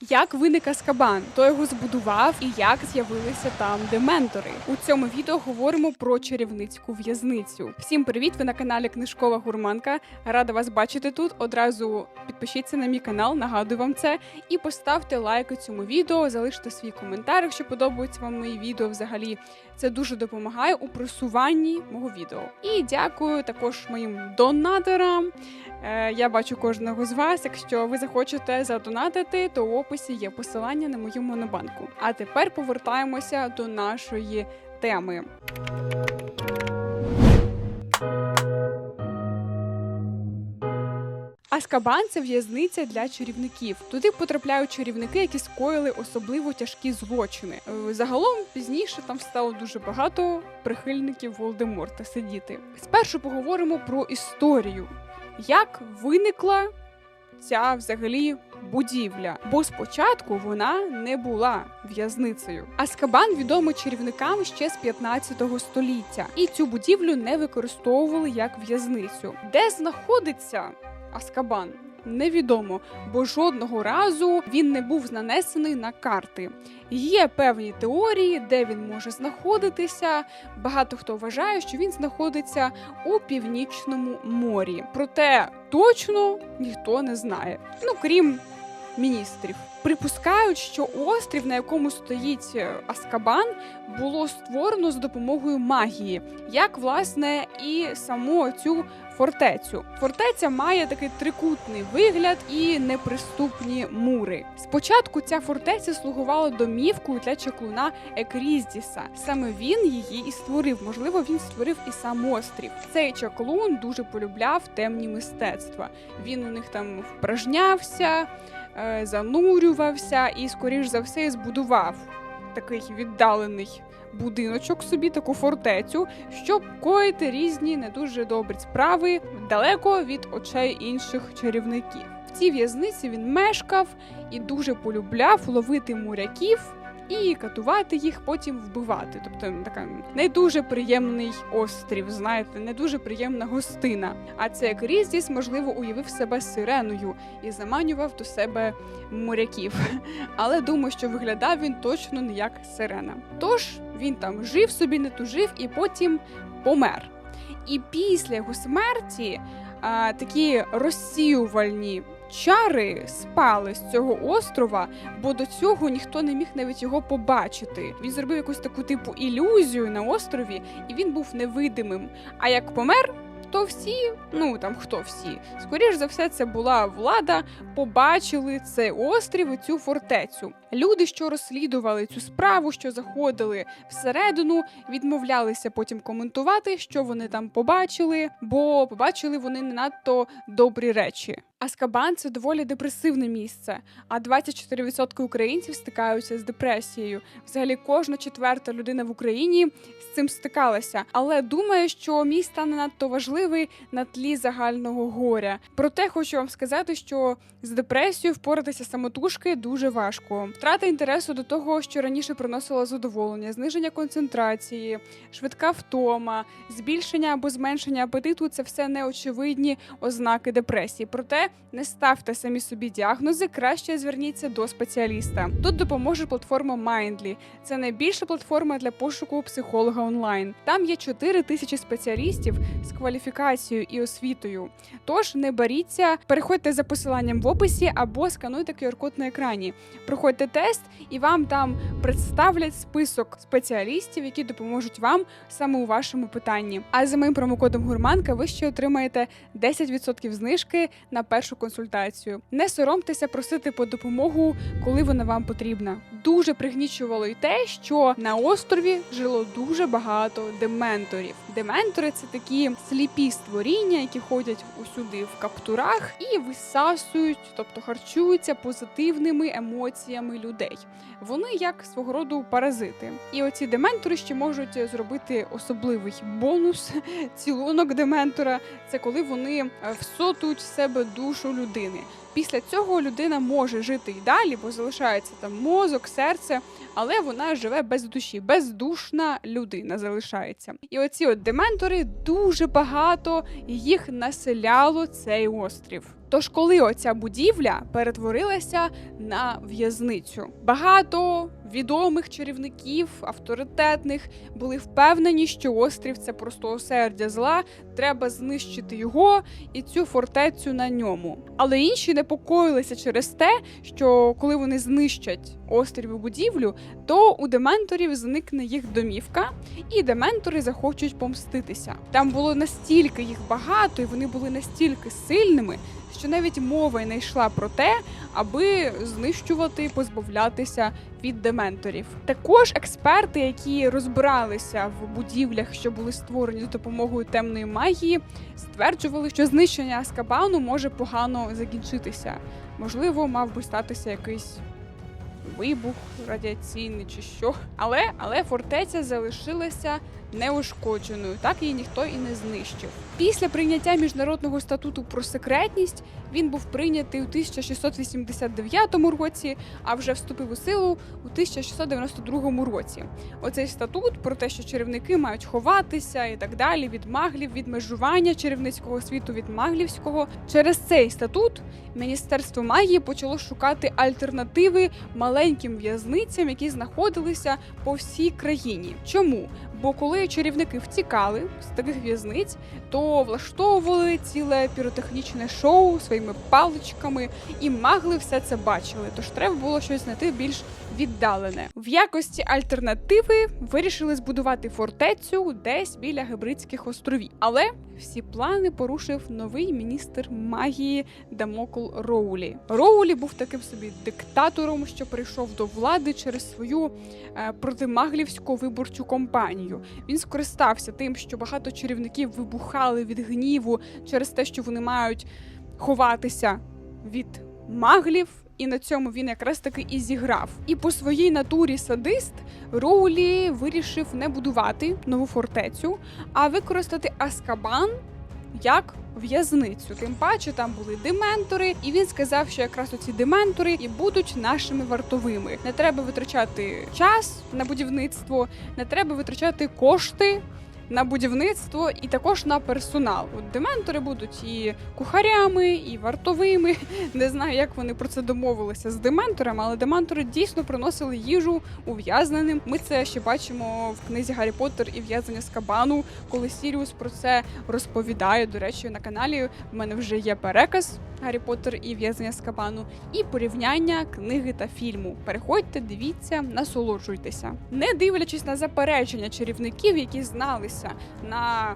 Як виник Аскабан, хто його збудував і як з'явилися там дементори. У цьому відео говоримо про чарівницьку в'язницю. Всім привіт! Ви на каналі Книжкова Гурманка. Рада вас бачити тут. Одразу підпишіться на мій канал, нагадую вам це, і поставте лайк цьому відео, залиште свій коментар, якщо подобаються вам мої відео. Взагалі це дуже допомагає у просуванні мого відео. І дякую також моїм донаторам. Е, Я бачу кожного з вас. Якщо ви захочете задонатити, то в описі є посилання на мою монобанку. А тепер повертаємося до нашої теми. Аскабан це в'язниця для чарівників. Туди потрапляють чарівники, які скоїли особливо тяжкі злочини. Е, Загалом пізніше там стало дуже багато прихильників Волдеморта сидіти. Спершу поговоримо про історію, як виникла ця взагалі будівля. Бо спочатку вона не була в'язницею. Аскабан відомий чарівникам ще з 15 століття, і цю будівлю не використовували як в'язницю. Де знаходиться Аскабан? Невідомо, бо жодного разу він не був нанесений на карти. Є певні теорії, де він може знаходитися. Багато хто вважає, що він знаходиться у північному морі. Проте точно ніхто не знає. Ну крім міністрів. Припускають, що острів, на якому стоїть е, Аскабан, було створено з допомогою магії, як власне і саму цю фортецю. Фортеця має такий трикутний вигляд і неприступні мури. Спочатку ця фортеця слугувала домівкою для чаклуна Екріздіса. Саме він її і створив. Можливо, він створив і сам острів. Цей чаклун дуже полюбляв темні мистецтва. Він у них там впражнявся, занурювався і, скоріш за все, збудував такий віддалений будиночок собі, таку фортецю, щоб коїти різні не дуже добрі справи далеко від очей інших чарівників. В цій в'язниці він мешкав і дуже полюбляв ловити моряків. І катувати їх, потім вбивати. Тобто така не дуже приємний острів, знаєте, не дуже приємна гостина. А це як Різдіс, можливо, уявив себе сиреною і заманював до себе моряків. Але думаю, що виглядав він точно не як сирена. Тож він там жив собі, не тужив і потім помер. І після його смерті а, такі розсіювальні чари спали з цього острова, бо до цього ніхто не міг навіть його побачити. Він зробив якусь таку типу ілюзію на острові, і він був невидимим. А як помер, то всі, ну там хто всі, скоріш за все, це була влада, побачили цей острів і цю фортецю. Люди, що розслідували цю справу, що заходили всередину, відмовлялися потім коментувати, що вони там побачили, бо побачили вони не надто добрі речі. Аскабан це доволі депресивне місце, а 24% українців стикаються з депресією. Взагалі, кожна четверта людина в Україні з цим стикалася. Але думаю, що мій стан не надто важливий на тлі загального горя. Проте хочу вам сказати, що з депресією впоратися самотужки дуже важко. Втрата інтересу до того, що раніше приносило задоволення, зниження концентрації, швидка втома, збільшення або зменшення апетиту це все неочевидні ознаки депресії. Проте не ставте самі собі діагнози, краще зверніться до спеціаліста. Тут допоможе платформа Mindly. Це найбільша платформа для пошуку психолога онлайн. Там є 4 тисячі спеціалістів з кваліфікацією і освітою. Тож не боріться, переходьте за посиланням в описі або скануйте QR-код на екрані. Проходьте тест, і вам там представлять список спеціалістів, які допоможуть вам саме у вашому питанні. А за моїм промокодом Гурманка ви ще отримаєте 10% знижки на першу консультацію. Не соромтеся просити по допомогу, коли вона вам потрібна. Дуже пригнічувало й те, що на острові жило дуже багато дементорів. Дементори це такі сліпі створіння, які ходять усюди в каптурах і висасують, тобто харчуються позитивними емоціями людей. Вони як свого роду паразити. І оці дементори ще можуть зробити особливий бонус цілунок дементора. Це коли вони е, всотують в себе душу людини. Після цього людина може жити і далі, бо залишається там мозок, серце, але вона живе без душі, бездушна людина залишається. І оці от дементори дуже багато їх населяло цей острів. Тож, коли оця будівля перетворилася на в'язницю, багато відомих чарівників, авторитетних були впевнені, що острів це просто осердя зла, треба знищити його і цю фортецю на ньому. Але інші непокоїлися через те, що коли вони знищать острів і будівлю, то у дементорів зникне їх домівка, і дементори захочуть помститися. Там було настільки їх багато, і вони були настільки сильними, що навіть мова й не йшла про те, аби знищувати позбавлятися від дементорів. Також експерти, які розбиралися в будівлях, що були створені з допомогою темної магії, стверджували, що знищення Аскабану може погано закінчитися. Можливо, мав би статися якийсь вибух радіаційний чи що. Але, але фортеця залишилася неушкодженою, так її ніхто і не знищив. Після прийняття міжнародного статуту про секретність він був прийнятий у 1689 році, а вже вступив у силу у 1692 році. Оцей статут про те, що чарівники мають ховатися і так далі від маглів, від межування чарівницького світу від маглівського. Через цей статут Міністерство магії почало шукати альтернативи маленьким в'язницям, які знаходилися по всій країні. Чому? Бо коли чарівники втікали з таких в'язниць, то влаштовували ціле піротехнічне шоу своїми паличками, і магли все це бачили. Тож треба було щось знайти більш віддалене. В якості альтернативи вирішили збудувати фортецю десь біля Гебридських островів. Але всі плани порушив новий міністр магії Дамокл Роулі. Роулі був таким собі диктатором, що прийшов до влади через свою е, протимаглівську виборчу кампанію. Він скористався тим, що багато чарівників вибухали від гніву через те, що вони мають ховатися від маглів. І на цьому він якраз таки і зіграв. І по своїй натурі садист Роулі вирішив не будувати нову фортецю, а використати Аскабан як в'язницю. Тим паче там були дементори, і він сказав, що якраз оці дементори і будуть нашими вартовими. Не треба витрачати час на будівництво, не треба витрачати кошти. На будівництво і також на персонал. От дементори будуть і кухарями, і вартовими. Не знаю, як вони про це домовилися з дементорами, але дементори дійсно приносили їжу ув'язненим. Ми це ще бачимо в книзі Гаррі Поттер і в'язання з кабану, коли Сіріус про це розповідає. До речі, на каналі в мене вже є переказ Гаррі Поттер і в'язання з кабану, і порівняння книги та фільму. Переходьте, дивіться, насолоджуйтеся, не дивлячись на заперечення чарівників, які зналися на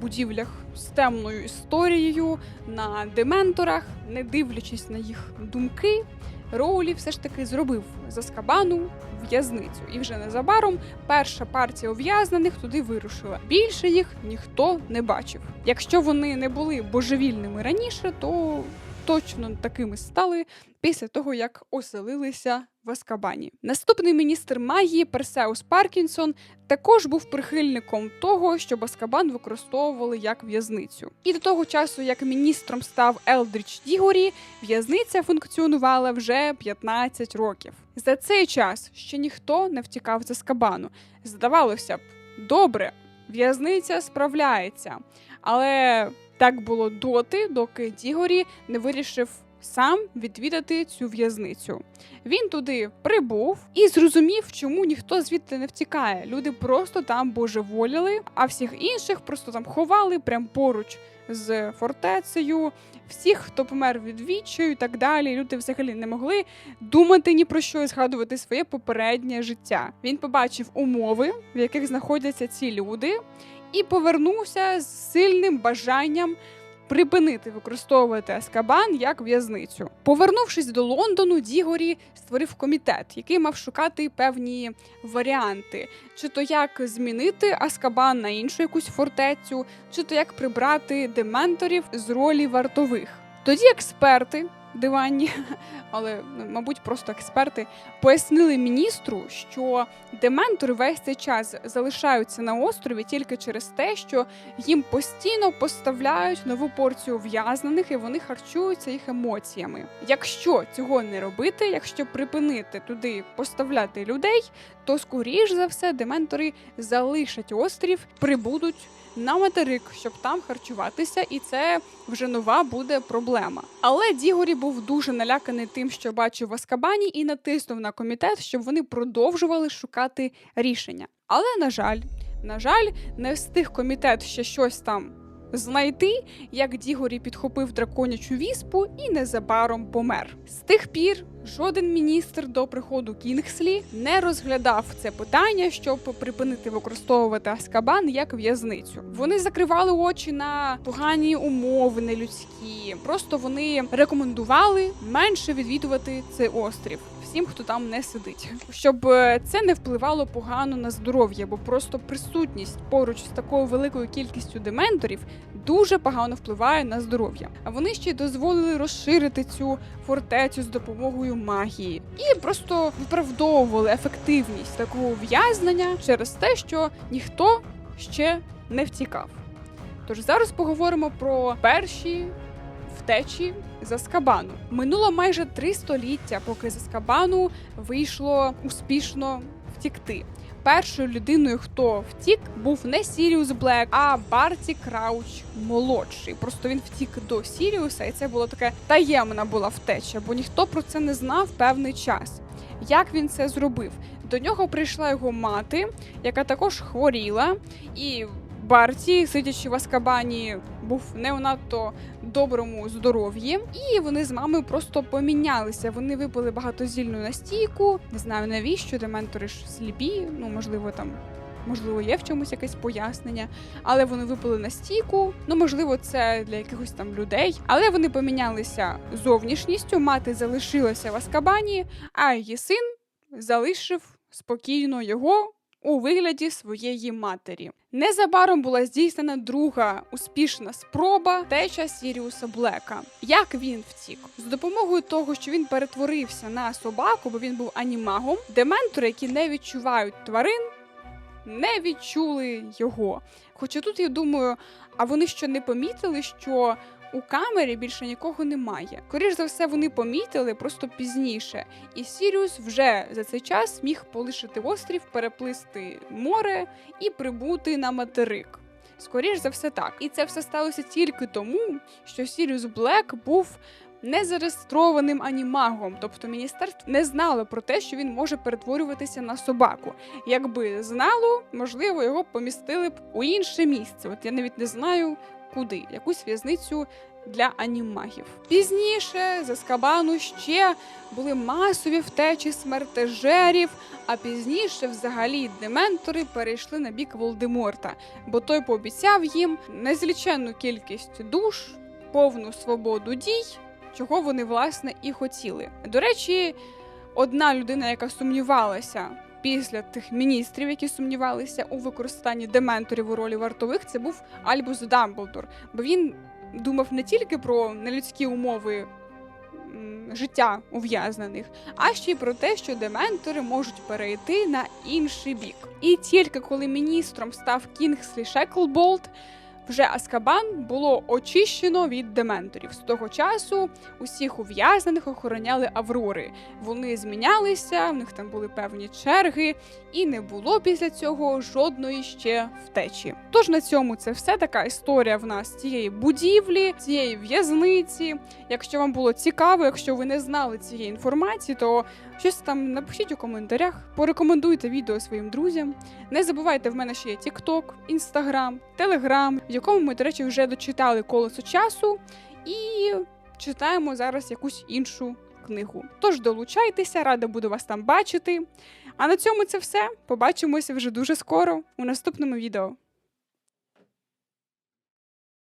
будівлях з темною історією, на дементорах, не дивлячись на їх думки. Роулі все ж таки зробив з Аскабану в'язницю, і вже незабаром перша партія ув'язнених туди вирушила. Більше їх ніхто не бачив. Якщо вони не були божевільними раніше, то точно такими стали після того, як оселилися в Аскабані. Наступний міністр магії Персеус Паркінсон також був прихильником того, щоб Аскабан використовували як в'язницю. І до того часу, як міністром став Елдріч Дігорі, в'язниця функціонувала вже 15 років. За цей час ще ніхто не втікав з Аскабану. Здавалося б, добре, в'язниця справляється, але так було доти, доки Дігорі не вирішив сам відвідати цю в'язницю. Він туди прибув і зрозумів, чому ніхто звідти не втікає. Люди просто там божеволіли, а всіх інших просто там ховали прямо поруч з фортецею. Всіх, хто помер від відчаю і так далі, люди взагалі не могли думати ні про що і згадувати своє попереднє життя. Він побачив умови, в яких знаходяться ці люди, і повернувся з сильним бажанням припинити використовувати Аскабан як в'язницю. Повернувшись до Лондону, Дігорі створив комітет, який мав шукати певні варіанти, чи то як змінити Аскабан на іншу якусь фортецю, чи то як прибрати дементорів з ролі вартових. Тоді експерти диванні, але ну, мабуть просто експерти пояснили міністру, що дементори весь цей час залишаються на острові тільки через те, що їм постійно поставляють нову порцію ув'язнених, і вони харчуються їх емоціями. Якщо цього не робити, якщо припинити туди поставляти людей, то скоріш за все дементори залишать острів, прибудуть на материк, щоб там харчуватися, і це вже нова буде проблема. Але Дігорі був дуже наляканий тим, що бачив в Аскабані, і натиснув на комітет, щоб вони продовжували шукати рішення. Але на жаль, на жаль, не встиг комітет ще щось там знайти, як Дігорі підхопив драконячу віспу і незабаром помер. З тих пір жоден міністр до приходу Кінгслі не розглядав це питання, щоб припинити використовувати Аскабан як в'язницю. Вони закривали очі на погані умови нелюдські. Просто вони рекомендували менше відвідувати цей острів. Всім, хто там не сидить, щоб е, це не впливало погано на здоров'я, бо просто присутність поруч з такою великою кількістю дементорів дуже погано впливає на здоров'я. А вони ще й дозволили розширити цю фортецю з допомогою магії і просто виправдовували ефективність такого ув'язнення через те, що ніхто ще не втікав. Тож зараз поговоримо про перші втечі з Аскабану. Минуло майже три століття, поки з Аскабану вийшло успішно втікти. Першою людиною, хто втік, був не Сіріус Блек, а Барті Крауч молодший. Просто він втік до Сіріуса, і це була така таємна була втеча, бо ніхто про це не знав певний час. Як він це зробив? До нього прийшла його мати, яка також хворіла, і Барті, сидячи в Аскабані, був не у надто доброму здоров'ї, і вони з мамою просто помінялися. Вони випили багатозільну настійку. Не знаю навіщо, дементори ж сліпі, ну можливо, там. Можливо, є в чомусь якесь пояснення, але вони випили настійку. Ну, можливо, це для якихось там людей. Але вони помінялися зовнішністю. Мати залишилася в Аскабані, а її син залишив спокійно його у вигляді своєї матері. Незабаром була здійснена друга успішна спроба теча Сіріуса Блека. Як він втік? З допомогою того, що він перетворився на собаку, бо він був анімагом, дементори, які не відчувають тварин, не відчули його. Хоча тут я думаю, а вони що не помітили, що у камері більше нікого немає. Скоріш за все, вони помітили просто пізніше. І Сіріус вже за цей час міг полишити острів, переплисти море і прибути на материк. Скоріш за все так. І це все сталося тільки тому, що Сіріус Блек був незареєстрованим анімагом, тобто міністерство не знало про те, що він може перетворюватися на собаку. Якби знало, можливо, його помістили б у інше місце. От я навіть не знаю куди, якусь в'язницю для анімагів. Пізніше з Аскабану ще були масові втечі смертежерів, а пізніше, взагалі, дементори перейшли на бік Волдеморта, бо той пообіцяв їм незліченну кількість душ, повну свободу дій, чого вони власне і хотіли. До речі, одна людина, яка сумнівалася. Після тих міністрів, які сумнівалися у використанні дементорів у ролі вартових, це був Альбус Дамблдор, бо він думав не тільки про нелюдські умови життя ув'язнених, а ще й про те, що дементори можуть перейти на інший бік. І тільки коли міністром став Кінгслі Шеклболт, вже Аскабан було очищено від дементорів. З того часу усіх ув'язнених охороняли аврори. Вони змінялися, в них там були певні черги, і не було після цього жодної ще втечі. Тож на цьому це все така історія в нас цієї будівлі, цієї в'язниці. Якщо вам було цікаво, якщо ви не знали цієї інформації, то щось там напишіть у коментарях, порекомендуйте відео своїм друзям. Не забувайте, в мене ще є TikTok, Instagram, Telegram, в якому ми, до речі, вже дочитали колесо часу і читаємо зараз якусь іншу книгу. Тож долучайтеся, рада буду вас там бачити. А на цьому це все. Побачимося вже дуже скоро у наступному відео.